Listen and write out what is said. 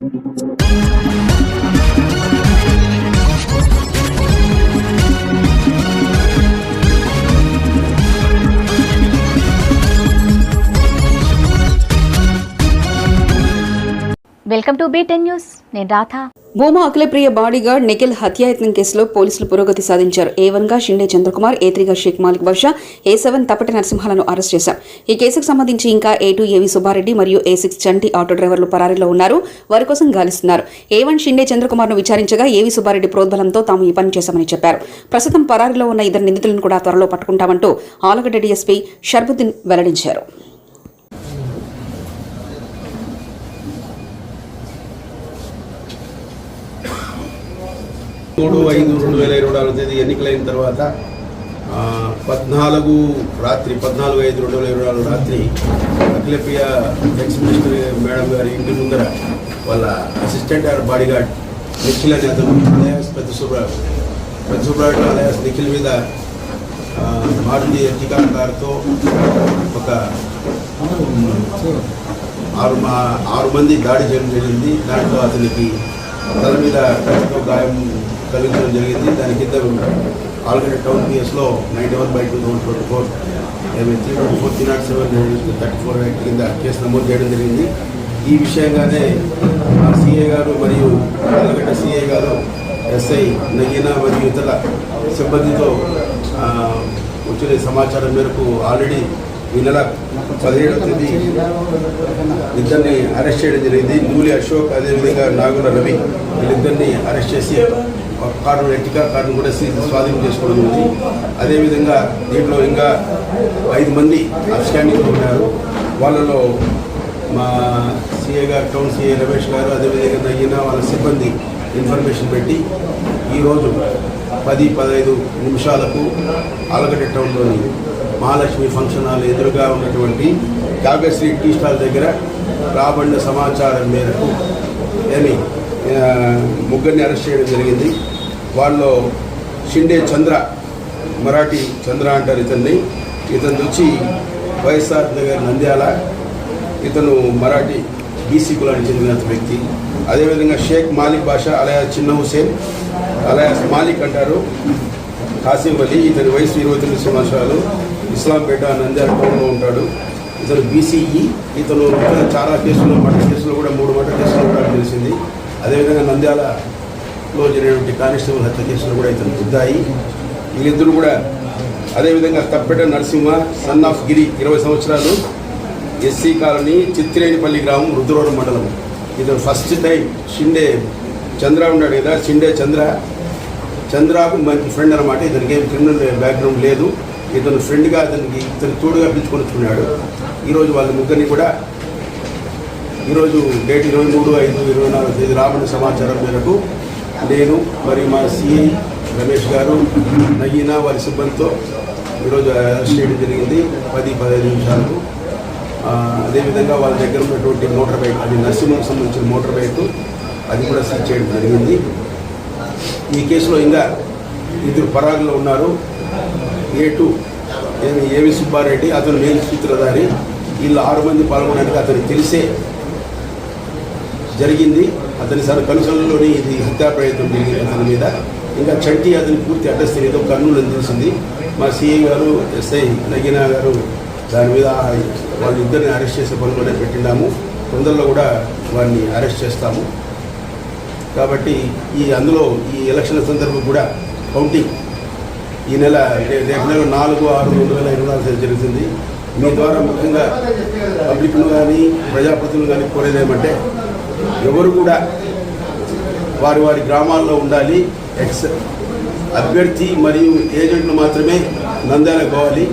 Thank you. Welcome to beaten news. నేను Radha. Bhuma Akhilapriya bodyguard Nikhil హత్యాయత్నం కేసులో పోలీసులు పురోగతి సాధించారు. ఏ వన్గా షిండే చంద్రకుమార్ ఏ త్రీగా షేక్ మాలిక్ వర్ష ఏ సెవెన్ తప్పటి నరసింహాలను అరెస్ట్ చేశారు. ఈ కేసుకు సంబంధించి ఇంకా ఏ టూ ఏవి సుబ్బారెడ్డి మరియు ఏ సిక్స్ చంటి ఆటో డ్రైవర్లు పరారీలో ఉన్నారు. వారి కోసం గాలిస్తున్నారు. ఏ వన్ షిండే చంద్రకుమార్ను విచారించగా ఏవి సుబ్బారెడ్డి ప్రోద్బలంతో తాము ఈ పని చేశామని చెప్పారు. ప్రస్తుతం పరారీలో ఉన్న ఇద్దరు నిందితులను కూడా త్వరలో పట్టుకుంటామంటూ ఆలగడ్డ డీఎస్పీ షర్బుద్దీన్ వెల్లడించారు. మూడు ఐదు రెండు వేల ఇరవై నాలుగు తేదీ ఎన్నికలైన తర్వాత పద్నాలుగు రాత్రి పద్నాలుగు ఐదు రెండు వేల ఇరవై నాలుగు రాత్రి అఖిలప్రియ ఎక్స్ మినిస్టర్ మేడం గారి ఇంటి ముందర వాళ్ళ assistant or body guard Nikhil అనే అతను అలయాస్ పెద్ద సుబ్రాజ్ పెద్ద సుబ్రాజ్ అలయాస్ నిఖిల్ మీద భారతీయ మారుతి ఎర్టికా కారుతో ఒక ఆరు మా ఆరు మంది దాడి చేయడం జరిగింది. దాంట్లో అతనికి తల మీద గాయం కలిగించడం జరిగింది. దాని కింద already town పిఎస్లో ninety one by two thousand twenty four three twenty four three not seven thirty four act కింద కేసు నమోదు చేయడం జరిగింది. ఈ విషయంగానే సిఏ గారు మరియు ఆలగడ్డ సిఏ గారు ఎస్ఐ నగీనా మరియు ఇతర సిబ్బందితో వచ్చిన సమాచారం మేరకు ఆల్రెడీ ఈ నెల పదిహేడవ తేదీ ఇద్దరిని అరెస్ట్ చేయడం జరిగింది. నూలి అశోక్ అదేవిధంగా నాగుల రవి వీళ్ళిద్దరిని అరెస్ట్ చేసి కార్డు కారు ఎట్టికా కారును కూడా స్వాధీనం చేసుకోవడం జరిగింది. అదేవిధంగా దీంట్లో ఇంకా ఐదు మంది అబ్స్టాండింగ్లో ఉన్నారు. వాళ్ళలో మా సిఏ గారు టౌన్ సిఏ రమేష్ గారు అదేవిధంగా నయ్యిన వాళ్ళ సిబ్బంది ఇన్ఫర్మేషన్ పెట్టి ఈరోజు పది పదహైదు నిమిషాలకు ఆలగడ్డ టౌన్లోని మహాలక్ష్మి ఫంక్షన్ హాల్ ఎదురుగా ఉన్నటువంటి కావ్యశ్రీ టీ స్టాల్ దగ్గర రాబడిన సమాచారం మేరకు ఏమి ముగ్గురిని అరెస్ట్ చేయడం జరిగింది. వాళ్ళు షిండే చంద్ర మరాఠీ చంద్ర అంటారు ఇతన్ని. ఇతను వచ్చి వైఎస్ఆర్ నగర్ నంద్యాల ఇతను మరాఠీ బీసీ కులానికి చెందిన వ్యక్తి. అదేవిధంగా షేక్ మాలిక్ బాషా అలయా చిన్న హుసేన్ అలయా మాలిక్ అంటారు. కాసిం అలీ ఇతని వయసు ఇరవై తొమ్మిది సంవత్సరాలు. ఇస్లాంపేట నంద్యాల టౌన్లో ఉంటాడు. ఇతను బీసీఈ ఇతను చాలా కేసులు మర్డర్ కేసులు కూడా మూడు మట కేసులు అదేవిధంగా నంద్యాలలో జరిగినటువంటి కానిస్టేబుల్ హత్య కేసులు కూడా ఇతను బుద్దాయి వీళ్ళిద్దరు కూడా అదేవిధంగా తప్పెట నరసింహ సన్ ఆఫ్ గిరి ఇరవై సంవత్సరాలు ఎస్సీ కాలనీ చిత్తిరేనిపల్లి గ్రామం రుద్రవరం మండలం. ఇతను ఫస్ట్ టైం షిండే చంద్ర ఉన్నాడు కదా షిండే చంద్ర. చంద్రకు మంచి ఫ్రెండ్ అనమాట ఇతనికి ఏం క్రిమినల్ బ్యాక్గ్రౌండ్ లేదు. ఇతను ఫ్రెండ్గా అతనికి ఇతను తోడుగా పిలుచుకొని వచ్చుకున్నాడు. ఈరోజు వాళ్ళ ముగ్గురిని కూడా ఈరోజు డేట్ ఇరవై మూడు ఐదు ఇరవై నాలుగు తేదీ రాబడిన సమాచారం మేరకు నేను మరి మా సిఐ రమేష్ గారు నయీనా వారి సిబ్బందితో ఈరోజు అరెస్ట్ చేయడం జరిగింది పది పదహైదు నిమిషాలకు. అదేవిధంగా వాళ్ళ దగ్గర ఉన్నటువంటి మోటార్ బైక్ అది నర్సింహకు సంబంధించిన మోటార్ బైక్ అది కూడా సీజ్ చేయడం జరిగింది. ఈ కేసులో ఇంకా ఇద్దరు పరాగులో ఉన్నారు. ఏ టూ ఏవి సుబ్బారెడ్డి అతను మేలు సూత్రధారి. వీళ్ళు ఆరు మంది పాల్గొనడానికి అతనికి తెలిసే జరిగింది. అతని సార్ కనుసలలోని ఇది హత్యా ప్రయత్నం జరిగింది అతని మీద. ఇంకా చంటి అతని పూర్తి అడ్రస్ తెలియదు కర్నూలు అని తెలిసింది. మా సిఐ గారు ఎస్ఐ నగీనా గారు దాని మీద వాళ్ళిద్దరిని అరెస్ట్ చేసే పనిలోనే పెట్టినాము తొందరలో కూడా వారిని అరెస్ట్ చేస్తాము. కాబట్టి ఈ అందులో ఈ ఎలక్షన్ సందర్భం కూడా కౌంటింగ్ ఈ నెల రేపు నెల నాలుగు ఆరు రెండు వేల ఇరవై నాలుగు తేదీ జరుగుతుంది మీ ద్వారా ముఖ్యంగా పబ్లిక్ను కానీ ప్రజాప్రతినిధులు కానీ కోరేది ఏమంటే ఎవరు కూడా వారి వారి గ్రామాల్లో ఉండాలి. ఎక్స్ అభ్యర్థి మరియు ఏజెంట్లు మాత్రమే నంద్యాలకు పోవాలి